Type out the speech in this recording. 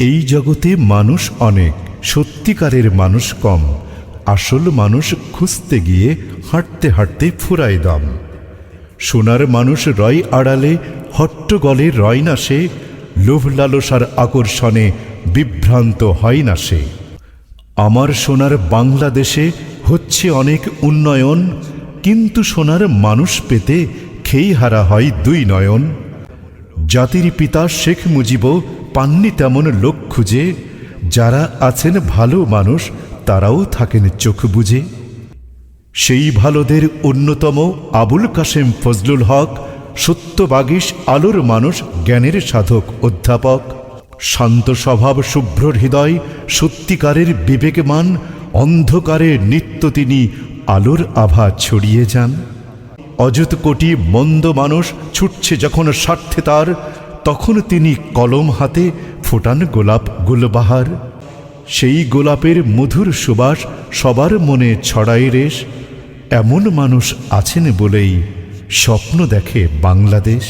এই জগতে মানুষ অনেক, সত্যিকারের মানুষ কম। আসল মানুষ খুঁজতে গিয়ে হাঁটতে হাঁটতে ফুরায় দাম। সোনার মানুষ রয় আড়ালে, হট্টগলে রয় না সে, লোভ লালসার আকর্ষণে বিভ্রান্ত হয় না সে। আমার সোনার বাংলাদেশে হচ্ছে অনেক উন্নয়ন, কিন্তু সোনার মানুষ পেতে খেই হারা হয় দুই নয়ন। জাতির পিতা শেখ মুজিব পাননি তেমন লোক খুঁজে। যারা আছেন ভালো মানুষ, তারাও থাকেন চোখ বুঝে। সেই ভালোদের অন্যতম আবুল কাশেম ফজলুল হক, সত্যবাগীশ আলোর মানুষ, জ্ঞানের সাধক অধ্যাপক। শান্ত স্বভাব, শুভ্র হৃদয়, সত্যিকারের বিবেকমান, অন্ধকারে নিত্য তিনি আলোর আভা ছড়িয়ে যান। অযুত কোটি মন্দ মানুষ ছুটছে যখন স্বার্থে তার তখন তিনি কলম হাতে ফোটান গোলাপ গুলবাহার। সেই গোলাপের মধুর সুবাস সবার মনে ছড়ায় রেশ। এমন মানুষ আছেন বলেই স্বপ্ন দেখে বাংলাদেশ।